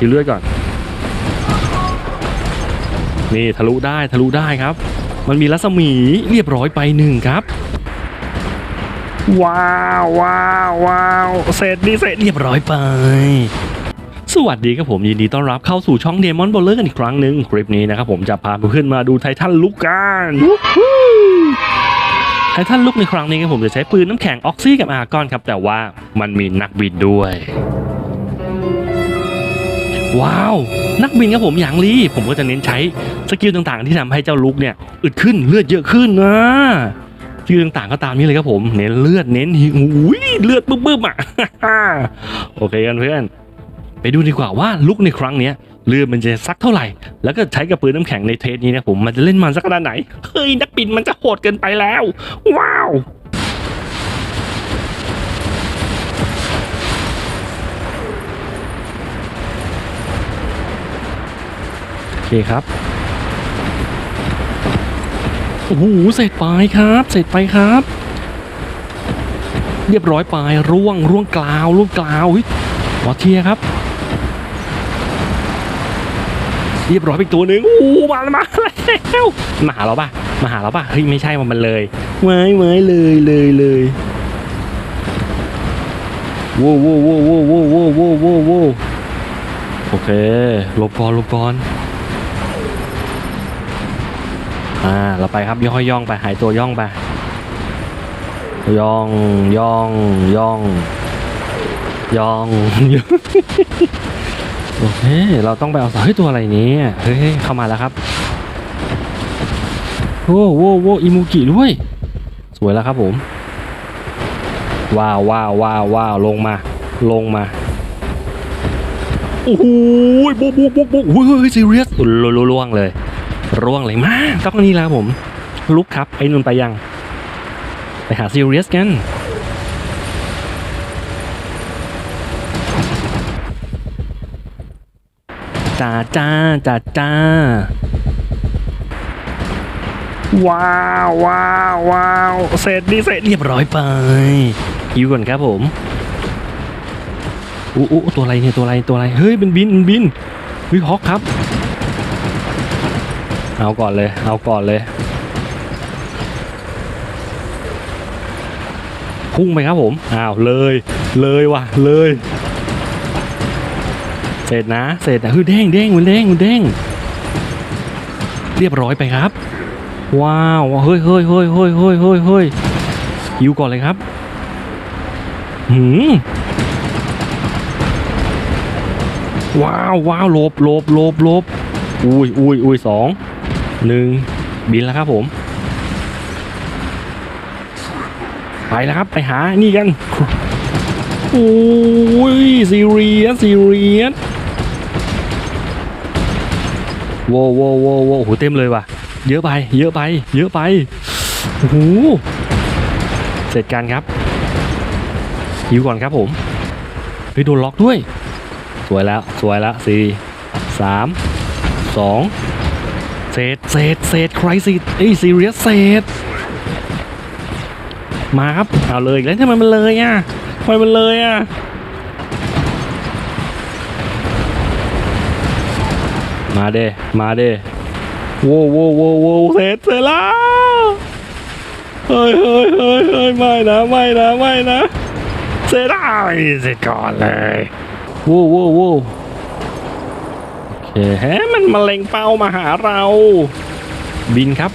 ฮิวเลือดก่อน นี่ทะลุได้ทะลุได้ครับ มันมีรัศมีเรียบร้อยไปหนึ่งครับว้าวว้าวว้าวเสร็จดีเสร็จเรียบร้อยไป สวัสดีครับผมยินดีต้อนรับเข้าสู่ช่องเดมอนบอลเลอร์กันอีกครั้งหนึ่งคลิปนี้นะครับผมจะพาเพื่อนๆมาดูไททันลุกกันวู้ฮู้ไททันลุกในครั้งนี้ครับผมจะใช้ปืนน้ำแข็งออกซี่กับอาร์กอนครับ แต่ว่ามันมีนักบินด้วย ว้าว นักบินครับผมอย่างลีผมก็จะเน้นใช้สกิลต่างๆ ที่ทำให้เจ้าลุกเนี่ยอึดขึ้นเลือดเยอะขึ้นนะสกิลต่างๆก็ตามนี้เลยครับผม เน้นเลือดเน้นหิวอุ้ยเลือดบึ้มๆอะโอเคกันเพื่อนไปดูดีกว่าว่าลุกในครั้งเนี้ยเลือดมันจะสักเท่าไหร่ แล้วก็ใช้กับปืนน้ำแข็งในเทสนี้นะผมมันจะเล่นมันสักขนาดไหนเฮ้ยนักบินมันจะโหดเกินไปแล้ว ว้าว เคครับโอ้โหเสร็จไปครับเสร็จไปครับ เรียบร้อยไปร่วงร่วงกลาวร่วงกลาวเฮ้ยหมอเทียครับ เรียบร้อยไปอีกตัวหนึ่งโอ้โหมาแล้วมาแล้วมาหาเราป่ะมาหาเราป่ะเฮ้ยไม่ใช่มันเลยไม้ไม้เลยเลยเลยโว้วโว้วโว้วโว้วโว้โว้โว้โว้โว้วโอเคหลบก่อนหลบก่อน อ่าเราไปครับย่อยย่องไปหายตัวย่องไปย่องย่องย่องย่องโอเคเราต้องไปเอาสายตัวอะไรนี้เฮ้ยเข้ามาแล้วครับโอ้โหโว้อิมูกิด้วย สวยแล้วครับผมว้าวว้าวว้าวว้าวลงมา ลงมาโอ้โหบ๊ะโบ๊ะโบ๊ะโบ๊ะเฮ้ยเฮ้ยซีเรียสล่วงเลย ร่วงเลยมากต้องนี่แล้วผม ลุกครับไอ้นุ่นไปยัง ไปหาซีเรียสกันจ้าจ้าจ้าจ้าว้าวว้าวว้าวเสร็จดีเสร็จเรียบร้อยไปฮิวก่อนครับผมอู้อู้ตัวอะไรเนี่ยตัวอะไรตัวอะไรเฮ้ยเป็นบินเป็นบินวิฮอกครับ เอาก่อนเลย เอาก่อนเลย พุ่งไปครับผม อ้าวเลย เลยว่ะ เลย เสร็จนะ เสร็จนะคือเด้งเด้งมันเด้งมันเด้ง เรียบร้อยไปครับ ว้าว เฮ้ยเฮ้ยเฮ้ยเฮ้ยเฮ้ยเฮ้ยเฮ้ยหิวก่อนเลยครับ หืมว้าวว้าวลบลบลบลบอุ้ยอุ้ยอุ้ยสอง หนึ่งบินแล้วครับผม ไปแล้วครับไปหานี่กันโอ้ยซีเรียสซีเรียสโว้วโว้วโว้โวโหเต็มเลยว่ะ เยอะไป เยอะไป เยอะไปโอ้โหเสร็จกันครับหิวก่อนครับผมไปโดนล็อกด้วย สวยแล้ว สวยแล้วสี่สามสอง ษเศษเศษใครสิเอ้ยซีเรียสเศษมาครับเอาเลยแล้วทำไมมันเลยอะทำไมมันเลยอะมาเด้มาเด้โว้โว้โว้โว้เสร็จเสร็จแล้วเฮ้ยเฮ้ยเฮ้ยเฮ้ยไม่นะไม่นะไม่นะเสร็จแล้เสร็จก่อนเลยโว้วโว้วโว้ว เคฮะมันมาเล็งเป้ามาหาเรา บินครับ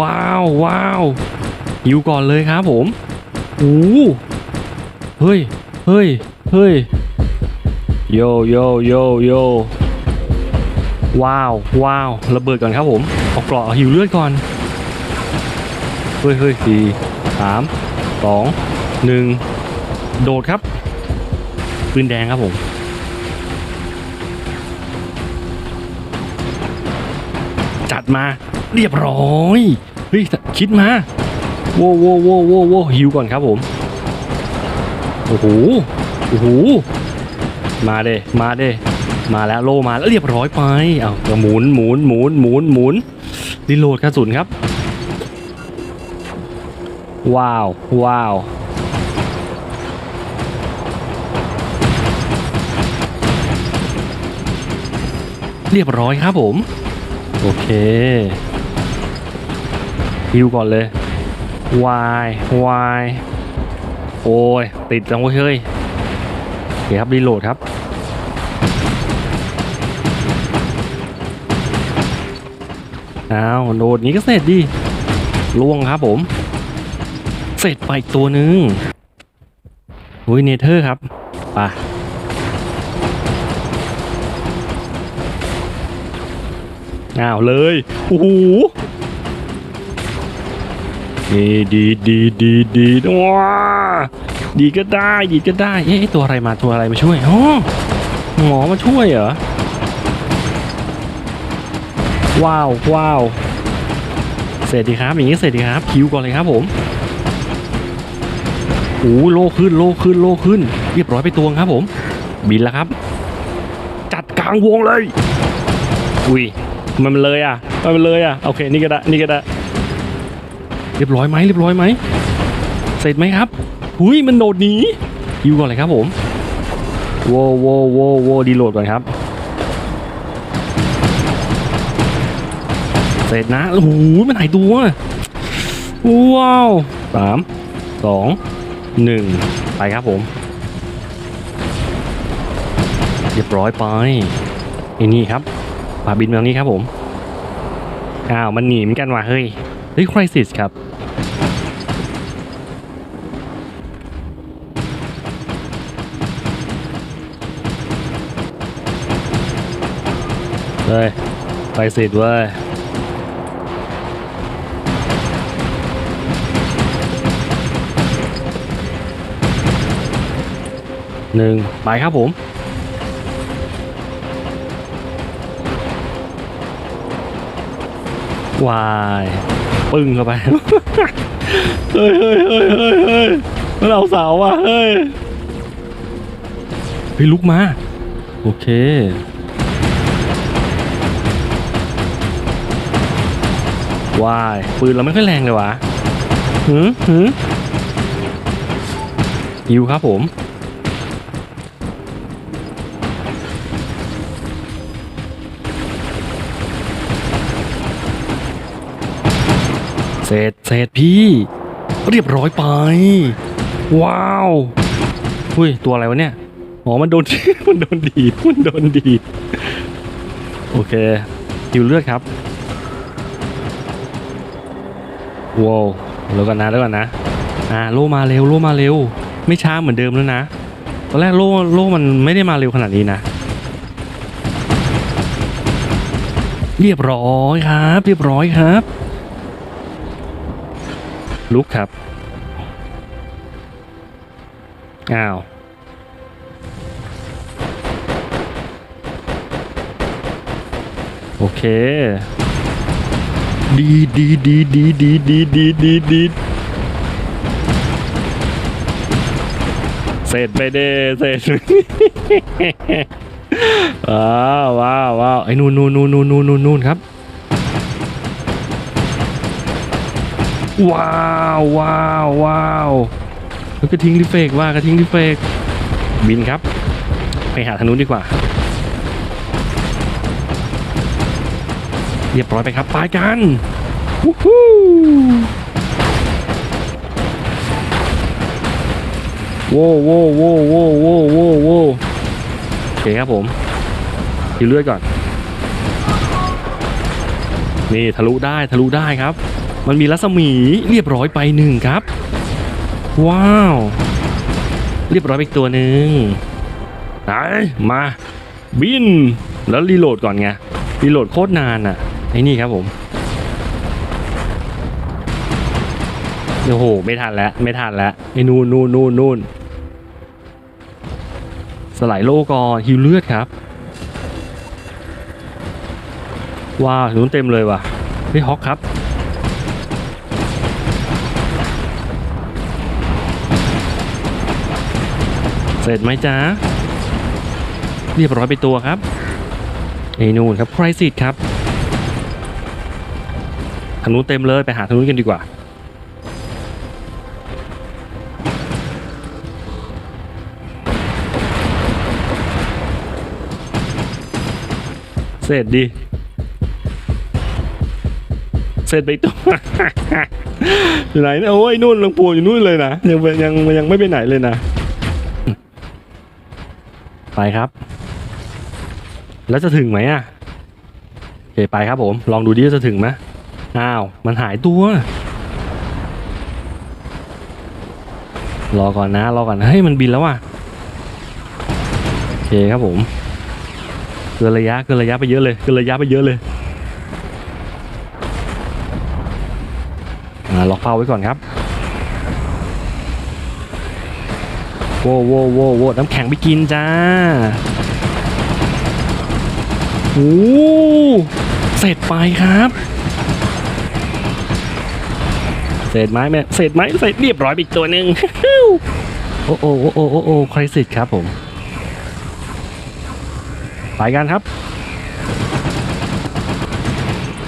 ว้าวว้าวหิวก่อนเลยครับผมโอ้เฮ้ยเฮ้ยเฮ้ยโยโยโยโยว้าวว้าวระเบิดก่อนครับผมออกกรอกหิวเลือดก่อนเฮ้ยเฮ้ยดี 3 2 1 โดดครับ ปืนแดงครับผมจัดมาเรียบร้อยเฮ้ยคิดมาโว้โว้โว้โว้วหิวก่อนครับผมโอ้โหโอ้โหมาเด้มาเด้มาแล้วโลมาแล้วเรียบร้อยไปเอาหมุนหมุนหมุนหมุนหมุนรีโหลดกระสุนครับ ว้าว ว้าวเรียบร้อยครับผม โอเคฮิวก่อนเลยวายวายโอ้ย ติดจังเว้ยเฮ้ยโอเคครับรีโหลดครับ อ้าวโดดนี้ก็เสร็จดิล่วงครับผม เสร็จไปอีกตัวหนึ่งอุ้ยเนเธอร์ครับไปอ้าวเลยโอ้โหนี่ดีดีดีดีว้าดีก็ได้ดีก็ได้เอ๊ะตัวอะไรมาตัวอะไรมาช่วยอ๋อหมอมาช่วยเหรอว้าวว้าวเสร็จดีครับอย่างนี้เสร็จดีครับคิวก่อนเลยครับผม อ้โลขึ้นโลขึ้นโลขึ้น เรียบร้อยไปตัวครับผม บินแล้วครับ จัดกลางวงเลย อุ้ยมันเลยอะมันเลยอะโอเคนี่ก็ได้นี่ก็ได้เรียบร้อยไหมเรียบร้อยไหมเสร็จไหมครับหุยมันโดดหนีคิวก่อนเลยครับผมโวโวโวโวดีโหลดก่อนครับเสร็จนะโอ้โหมันหายตัวว้าวสามสอง หนึ่งไปครับผม เรียบร้อยไปไอ้นี่ครับปาบินมาตรงนี้ครับผมอ้าวมันหนีเหมือนกันว่ะเฮ้ยเฮ้ยคริสิสครับเฮ้ยคริสิสเว้ย หนึ่งไปครับผม วาย ปึ้งเข้าไป เฮ้ยเฮ้ยเฮ้ยเฮ้ยเฮ้ยมันเอาเสาว่ะเฮ้ยเฮ้ยลุกมา โอเควายปืนเราไม่ค่อยแรงเลยวะหืมหืมฮิวครับผม เสร็จเสร็จพี่ เรียบร้อยไป ว้าวอุ้ยตัวอะไรวะเนี่ยอ๋อมันโดน มันโดนดีดมันโดนดีดโอเคหิวเลือดครับว้าวแล้วกันนะแล้วกันนะอ่าโลมาเร็วโลมาเร็ว ไม่ช้าเหมือนเดิมแล้วนะตอนแรกโลโลมันไม่ได้มาเร็วขนาดนี้นะเรียบร้อยครับ เรียบร้อยครับ ลุกครับ อ้าว โอเค ดีดีดีดีดีดีดีดีดีเสร็จไปเด้เสร็จว้าวว้าวว้าวไอ้นู่นนู่นนู่นนู่นนู่นนู่นนู่นครับ ว้าวว้าวว้าวแล้วก็ทิ้งรีเฟกว่าก็ทิ้งรีเฟกบินครับ ไปหาทางนู้นดีกว่า เรียบร้อยไปครับไปกันวู้ฮู้โว้โว้โว้โว้โว้โว้โว้โอเคครับผมดีเลือดก่อน นี่ทะลุได้ทะลุได้ครับ มันมีรัศมีเรียบร้อยไปหนึ่งครับ ว้าว เรียบร้อยอีกตัวหนึ่งไหนมาบินแล้วรีโหลดก่อนไงรีโหลดโคตรนานอะไอ้นี่ครับผมโอ้โหไม่ทันแล้วไม่ทันแล้วไอ้นู่นนู่นนู่นนู่นสลด์โลกอนฮิวเลือดครับว้าวนู้นเต็มเลยว่ะเฮ้ยฮอกครับ เสร็จไหมจ๊ะ เรียบร้อยไปตัวครับไอ้นู่นครับไครสิดครับทางนู้นเต็มเลยไปหาทางนู้นกันดีกว่า เสร็จดี เสร็จไปตัวอยู่ไหนเนี่ยโอ้ยนู่นลงปูอยู่นู่นเลยนะยังยังยังไม่ไปไหนเลยนะ ไปครับ แล้วจะถึงไหมอะโอเคไปครับผม ลองดูดิจะถึงไหมอ้าว มันหายตัว รอก่อนนะ รอก่อนเฮ้ยมันบินแล้วว่ะโอเคครับผมเกินระยะเกินระยะไปเยอะเลยเกินระยะไปเยอะเลยอ่าล็อกเป้าไว้ก่อนครับ โว้โว้โว้โว้น้ำแข็งไปกินจ้าโอ้เสร็จไปครับเสร็จไหมแม่เสร็จไหมเสร็จเรียบร้อยอีกตัวหนึ่งโอ้โอ้โอ้โอ้โอ้โอ้ใครสิทธิ์ครับผม ไปกันครับ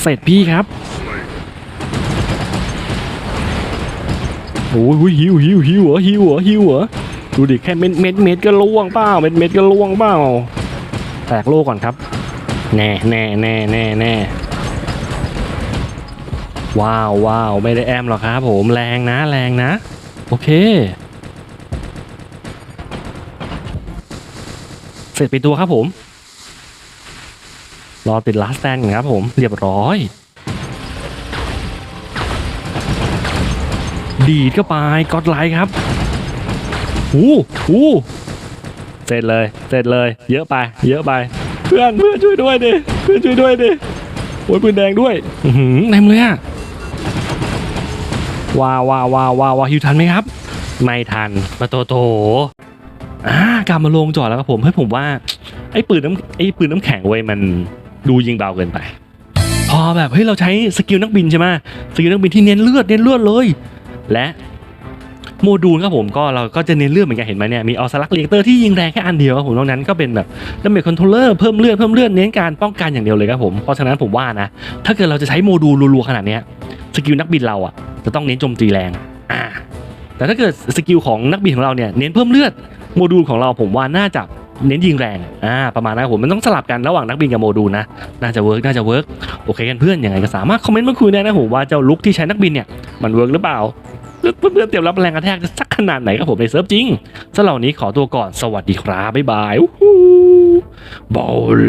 เสร็จพี่ครับโอ้ยหิวหิวหิวเหรอหิวเหรอหิวเหรอ ดูดิแค่เม็ดเม็ดเม็ดก็ล่วงเปล่าเม็ดเม็ดก็ล่วงเปล่าแตกโลก่อนครับ แน่แน่แน่แน่แน่ว้าวว้าวไม่ได้แอมหรอกครับผมแรงนะแรงนะ โอเค เสร็จไปตัวครับผม รอติดลาสแตนก่อนครับผม เรียบร้อย ดีดเข้าไปกดไลค์ครับ หูหูเสร็จเลยเสร็จเลย เยอะไป เยอะไป เพื่อนเพื่อนช่วยด้วยดิเพื่อนช่วยด้วยดิโอ้ยปืนแดงด้วยอือหือเต็มเลยอะว้าวว้าวว้าวว้าวาฮิวทันไหมครับ ไม่ทันมาโตโตอ่ากลับมาลงจอดแล้วครับผมให้ยผมว่าไอ้ปืนน้ำไอ้ปืนน้ำแข็งเว้ยมันดูยิงเบาเกินไป พอแบบเฮ้ยเราใช้สกิลนักบินใช่ไหมสกิลนักบินที่เน้นเลือดเน้นเลือดเลย และ โมดูลครับผมก็เราก็จะเน้นเลือดเหมือนกันเห็นไหมเนี่ยมีออสลักเรียกเตอร์ที่ยิงแรงแค่อันเดียวครับผมนอกนั้นก็เป็นแบบดาเมจคอนโทรลเลอร์เพิ่มเลือดเพิ่มเลือดเน้นการป้องกันอย่างเดียวเลยครับผมเพราะฉะนั้นผมว่านะถ้าเกิดเราจะใช้โมดูลรัวๆขนาดนี้สกิลนักบินเราอะจะต้องเน้นโจมตีแรงอ่าแต่ถ้าเกิดสกิลของนักบินของเราเนี่ยเน้นเพิ่มเลือดโมดูลของเราผมว่าน่าจะเน้นยิงแรง อ่า ประมาณนั้นครับผมมันต้องสลับกันระหว่างนักบินกับโมดูลนะ น่าจะเวิร์ก น่าจะเวิร์ก โอเคกันเพื่อน ยังไงก็สามารถคอมเมนต์มาคุยได้นะผมว่าเจ้าลุกที่ใช้นักบินเนี่ย มันเวิร์กหรือเปล่า เพื่อนๆเตรียมรับแรงกระแทกสักขนาดไหนครับผมในเซิร์ฟจริงสำหรับนี้ขอตัวก่อนสวัสดีครับบ๊ายบายบอล